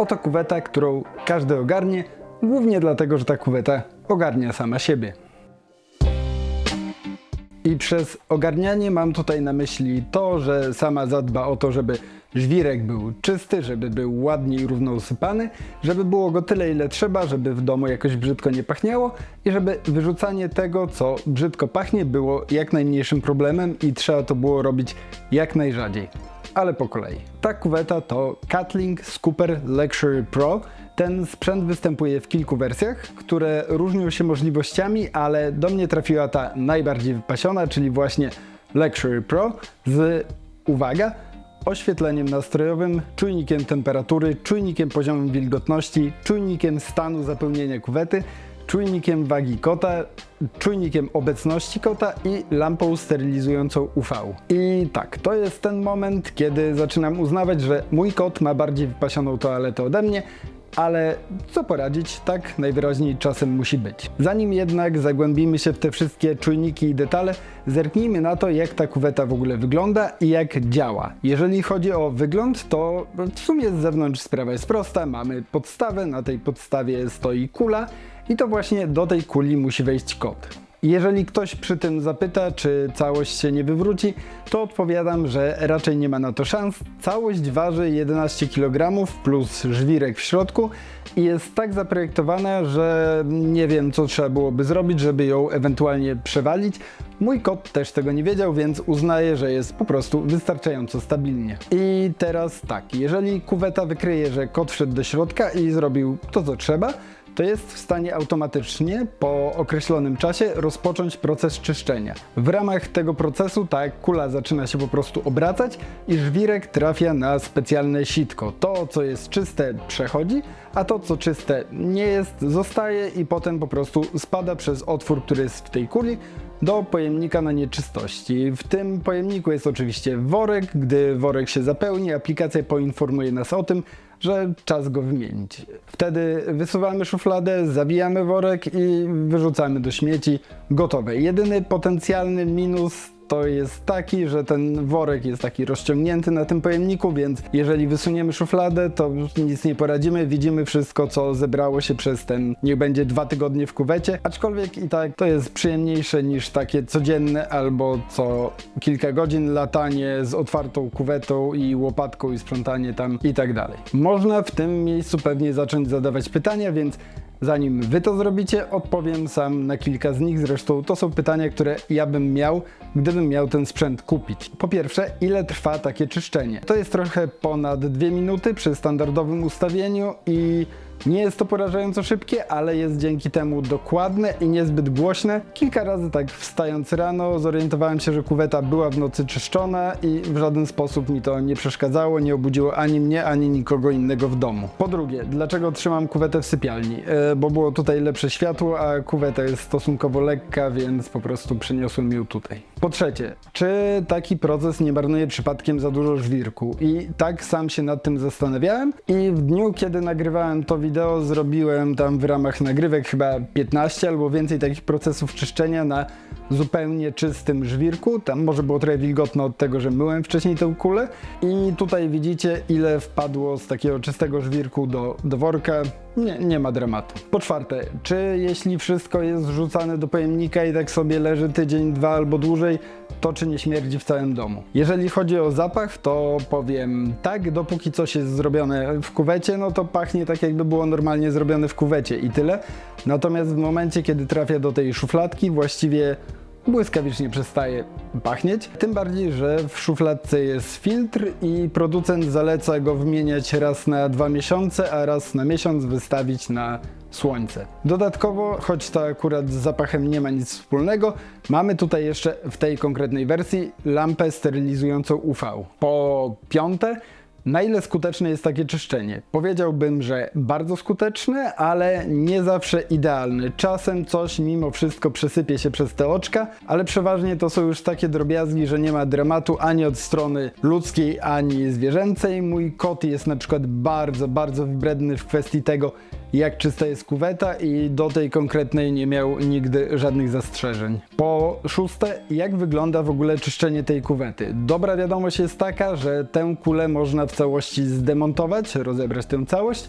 Oto kuweta, którą każdy ogarnie, głównie dlatego, że ta kuweta ogarnia sama siebie. I przez ogarnianie mam tutaj na myśli to, że sama zadba o to, żeby żwirek był czysty, żeby był ładnie i równo usypany, żeby było go tyle ile trzeba, żeby w domu jakoś brzydko nie pachniało i żeby wyrzucanie tego, co brzydko pachnie, było jak najmniejszym problemem i trzeba to było robić jak najrzadziej. Ale po kolei. Ta kuweta to Catlink Scooper Luxury Pro. Ten sprzęt występuje w kilku wersjach, które różnią się możliwościami, ale do mnie trafiła ta najbardziej wypasiona, czyli właśnie Luxury Pro z, uwaga, oświetleniem nastrojowym, czujnikiem temperatury, czujnikiem poziomu wilgotności, czujnikiem stanu zapełnienia kuwety, czujnikiem wagi kota, czujnikiem obecności kota i lampą sterylizującą UV. I tak, to jest ten moment, kiedy zaczynam uznawać, że mój kot ma bardziej wypasioną toaletę ode mnie, ale co poradzić, tak najwyraźniej czasem musi być. Zanim jednak zagłębimy się w te wszystkie czujniki i detale, zerknijmy na to, jak ta kuweta w ogóle wygląda i jak działa. Jeżeli chodzi o wygląd, to w sumie z zewnątrz sprawa jest prosta. Mamy podstawę, na tej podstawie stoi kula i to właśnie do tej kuli musi wejść kot. Jeżeli ktoś przy tym zapyta, czy całość się nie wywróci, to odpowiadam, że raczej nie ma na to szans. Całość waży 11 kg plus żwirek w środku i jest tak zaprojektowana, że nie wiem, co trzeba byłoby zrobić, żeby ją ewentualnie przewalić. Mój kot też tego nie wiedział, więc uznaje, że jest po prostu wystarczająco stabilnie. I teraz tak, jeżeli kuweta wykryje, że kot wszedł do środka i zrobił to, co trzeba, to jest w stanie automatycznie po określonym czasie rozpocząć proces czyszczenia. W ramach tego procesu ta kula zaczyna się po prostu obracać i żwirek trafia na specjalne sitko. To, co jest czyste, przechodzi, a to, co czyste nie jest, zostaje i potem po prostu spada przez otwór, który jest w tej kuli do pojemnika na nieczystości. W tym pojemniku jest oczywiście worek. Gdy worek się zapełni, aplikacja poinformuje nas o tym, że czas go wymienić. Wtedy wysuwamy szufladę, zawijamy worek i wyrzucamy do śmieci. Gotowe. Jedyny potencjalny minus to jest taki, że ten worek jest taki rozciągnięty na tym pojemniku, więc jeżeli wysuniemy szufladę, to nic nie poradzimy. Widzimy wszystko, co zebrało się przez ten, niech będzie dwa tygodnie w kuwecie. Aczkolwiek i tak to jest przyjemniejsze niż takie codzienne albo co kilka godzin latanie z otwartą kuwetą i łopatką i sprzątanie tam i tak dalej. Można w tym miejscu pewnie zacząć zadawać pytania, więc Zanim wy to zrobicie, odpowiem sam na kilka z nich. Zresztą to są pytania, które ja bym miał, gdybym miał ten sprzęt kupić. Po pierwsze, ile trwa takie czyszczenie? To jest trochę ponad 2 minuty przy standardowym ustawieniu i nie jest to porażająco szybkie, ale jest dzięki temu dokładne i niezbyt głośne. Kilka razy tak wstając rano zorientowałem się, że kuweta była w nocy czyszczona i w żaden sposób mi to nie przeszkadzało, nie obudziło ani mnie, ani nikogo innego w domu. Po drugie, dlaczego trzymam kuwetę w sypialni? E, bo było tutaj lepsze światło, a kuweta jest stosunkowo lekka, więc po prostu przeniosłem ją tutaj. Po trzecie, czy taki proces nie marnuje przypadkiem za dużo żwirku? I tak sam się nad tym zastanawiałem i w dniu, kiedy nagrywałem to wideo, zrobiłem tam w ramach nagrywek chyba 15 albo więcej takich procesów czyszczenia na zupełnie czystym żwirku. Tam może było trochę wilgotno od tego, że myłem wcześniej tę kulę. I tutaj widzicie, ile wpadło z takiego czystego żwirku do, do worka. Nie, nie ma dramatu. Po czwarte, czy jeśli wszystko jest wrzucane do pojemnika i tak sobie leży tydzień, dwa albo dłużej, to czy nie śmierdzi w całym domu? Jeżeli chodzi o zapach, to powiem tak, dopóki coś jest zrobione w kuwecie, no to pachnie tak jakby było normalnie zrobione w kuwecie i tyle. Natomiast w momencie, kiedy trafia do tej szufladki, właściwie błyskawicznie przestaje pachnieć. Tym bardziej, że w szufladce jest filtr i producent zaleca go wymieniać raz na dwa miesiące, a raz na miesiąc wystawić na słońce. Dodatkowo, choć to akurat z zapachem nie ma nic wspólnego, mamy tutaj jeszcze w tej konkretnej wersji lampę sterylizującą UV. Po piąte, na ile skuteczne jest takie czyszczenie? Powiedziałbym, że bardzo skuteczne, ale nie zawsze idealne. Czasem coś mimo wszystko przesypie się przez te oczka, ale przeważnie to są już takie drobiazgi, że nie ma dramatu ani od strony ludzkiej, ani zwierzęcej. Mój kot jest na przykład bardzo, bardzo wybredny w kwestii tego, jak czysta jest kuweta i do tej konkretnej nie miał nigdy żadnych zastrzeżeń. Po szóste, jak wygląda w ogóle czyszczenie tej kuwety? Dobra wiadomość jest taka, że tę kulę można w całości zdemontować, rozebrać tę całość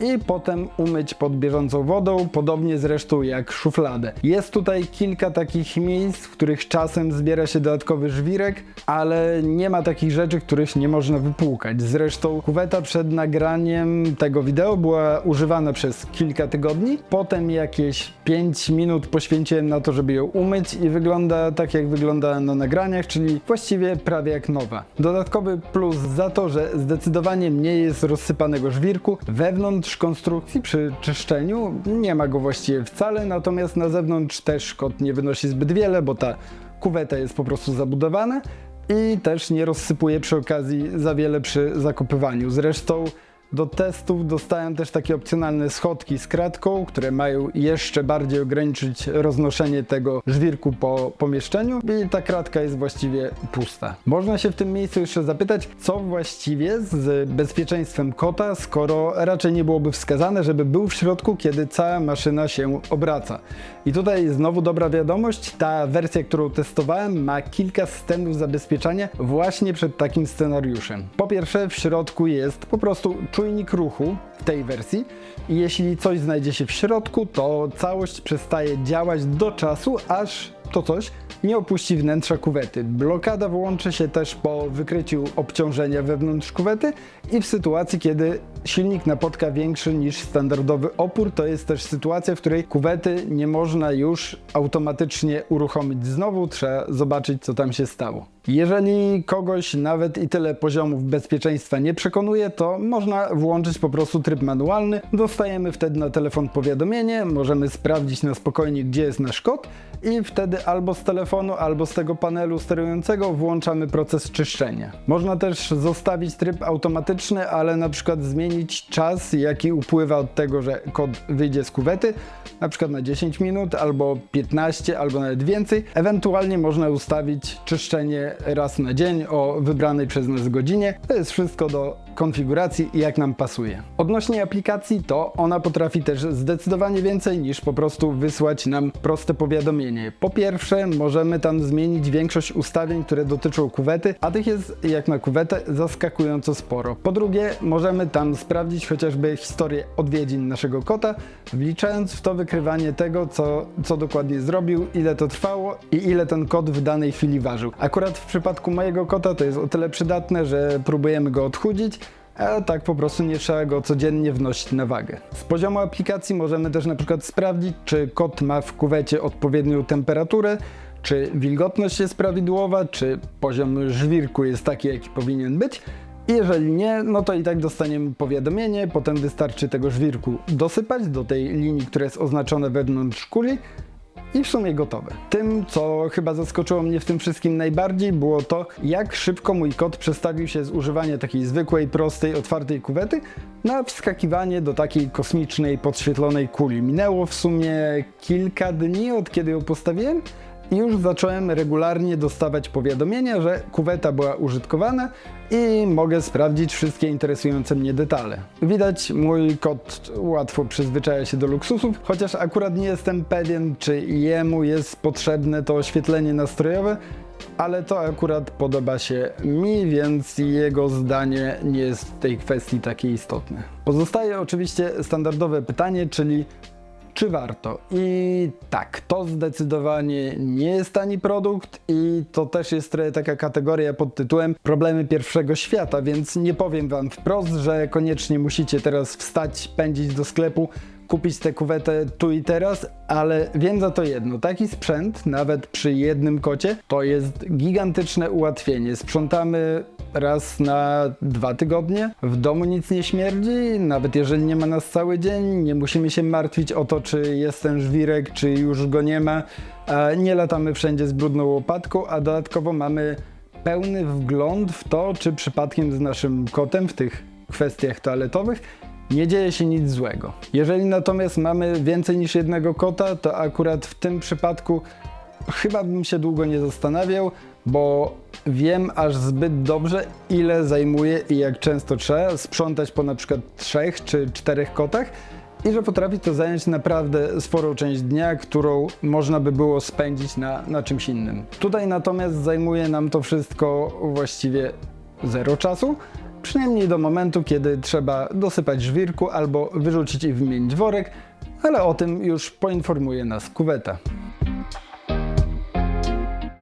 i potem umyć pod bieżącą wodą, podobnie zresztą jak szufladę. Jest tutaj kilka takich miejsc, w których czasem zbiera się dodatkowy żwirek, ale nie ma takich rzeczy, których nie można wypłukać. Zresztą kuweta przed nagraniem tego wideo była używana przez kilka tygodni, potem jakieś 5 minut poświęciłem na to, żeby ją umyć i wygląda tak jak wygląda na nagraniach, czyli właściwie prawie jak nowa. Dodatkowy plus za to, że zdecydowanie mniej jest rozsypanego żwirku. Wewnątrz konstrukcji przy czyszczeniu nie ma go właściwie wcale, natomiast na zewnątrz też kot nie wynosi zbyt wiele, bo ta kuweta jest po prostu zabudowana i też nie rozsypuje przy okazji za wiele przy zakopywaniu. Zresztą do testów dostałem też takie opcjonalne schodki z kratką, które mają jeszcze bardziej ograniczyć roznoszenie tego żwirku po pomieszczeniu i ta kratka jest właściwie pusta. Można się w tym miejscu jeszcze zapytać, co właściwie z bezpieczeństwem kota, skoro raczej nie byłoby wskazane, żeby był w środku, kiedy cała maszyna się obraca. I tutaj znowu dobra wiadomość, ta wersja, którą testowałem ma kilka systemów zabezpieczania właśnie przed takim scenariuszem. Po pierwsze w środku jest po prostu czujnik ruchu w tej wersji i jeśli coś znajdzie się w środku, to całość przestaje działać do czasu, aż to coś nie opuści wnętrza kuwety. Blokada włączy się też po wykryciu obciążenia wewnątrz kuwety i w sytuacji, kiedy silnik napotka większy niż standardowy opór, to jest też sytuacja, w której kuwety nie można już automatycznie uruchomić znowu, trzeba zobaczyć co tam się stało. Jeżeli kogoś nawet i tyle poziomów bezpieczeństwa nie przekonuje, to można włączyć po prostu tryb manualny. Dostajemy wtedy na telefon powiadomienie, możemy sprawdzić na spokojnie, gdzie jest nasz kod i wtedy albo z telefonu, albo z tego panelu sterującego włączamy proces czyszczenia. Można też zostawić tryb automatyczny, ale na przykład zmienić czas, jaki upływa od tego, że kod wyjdzie z kuwety, na przykład na 10 minut, albo 15, albo nawet więcej. Ewentualnie można ustawić czyszczenie raz na dzień o wybranej przez nas godzinie. To jest wszystko do konfiguracji i jak nam pasuje. Odnośnie aplikacji, to ona potrafi też zdecydowanie więcej niż po prostu wysłać nam proste powiadomienie. Po pierwsze, możemy tam zmienić większość ustawień, które dotyczą kuwety, a tych jest jak na kuwetę zaskakująco sporo. Po drugie, możemy tam sprawdzić chociażby historię odwiedzin naszego kota, wliczając w to wykrywanie tego, co, co dokładnie zrobił, ile to trwało i ile ten kot w danej chwili ważył. Akurat w przypadku mojego kota to jest o tyle przydatne, że próbujemy go odchudzić, a tak po prostu nie trzeba go codziennie wnosić na wagę. Z poziomu aplikacji możemy też na przykład sprawdzić, czy kot ma w kuwecie odpowiednią temperaturę, czy wilgotność jest prawidłowa, czy poziom żwirku jest taki, jaki powinien być. Jeżeli nie, no to i tak dostaniemy powiadomienie, potem wystarczy tego żwirku dosypać do tej linii, która jest oznaczona wewnątrz kuli i w sumie gotowe. Tym, co chyba zaskoczyło mnie w tym wszystkim najbardziej, było to, jak szybko mój kot przestawił się z używania takiej zwykłej, prostej, otwartej kuwety na wskakiwanie do takiej kosmicznej, podświetlonej kuli. Minęło w sumie kilka dni od kiedy ją postawiłem. I już zacząłem regularnie dostawać powiadomienia, że kuweta była użytkowana i mogę sprawdzić wszystkie interesujące mnie detale. Widać, mój kot łatwo przyzwyczaja się do luksusów, chociaż akurat nie jestem pewien, czy jemu jest potrzebne to oświetlenie nastrojowe, ale to akurat podoba się mi, więc jego zdanie nie jest w tej kwestii takie istotne. Pozostaje oczywiście standardowe pytanie, czyli czy warto? I tak, to zdecydowanie nie jest tani produkt i to też jest taka kategoria pod tytułem problemy pierwszego świata, więc nie powiem wam wprost, że koniecznie musicie teraz wstać, pędzić do sklepu, kupić tę kuwetę tu i teraz, ale wiem za to jedno, taki sprzęt, nawet przy jednym kocie, to jest gigantyczne ułatwienie. Sprzątamy raz na dwa tygodnie. W domu nic nie śmierdzi, nawet jeżeli nie ma nas cały dzień, nie musimy się martwić o to, czy jest ten żwirek, czy już go nie ma. A Nie latamy wszędzie z brudną łopatką, a dodatkowo mamy pełny wgląd w to, czy przypadkiem z naszym kotem w tych kwestiach toaletowych nie dzieje się nic złego. Jeżeli natomiast mamy więcej niż jednego kota, to akurat w tym przypadku chyba bym się długo nie zastanawiał, bo wiem aż zbyt dobrze, ile zajmuje i jak często trzeba sprzątać po na przykład trzech czy czterech kotach. i że potrafi to zająć naprawdę sporą część dnia, którą można by było spędzić na, na czymś innym. Tutaj natomiast zajmuje nam to wszystko właściwie zero czasu, przynajmniej do momentu, kiedy trzeba dosypać żwirku albo wyrzucić i wymienić worek, ale o tym już poinformuje nas kuweta.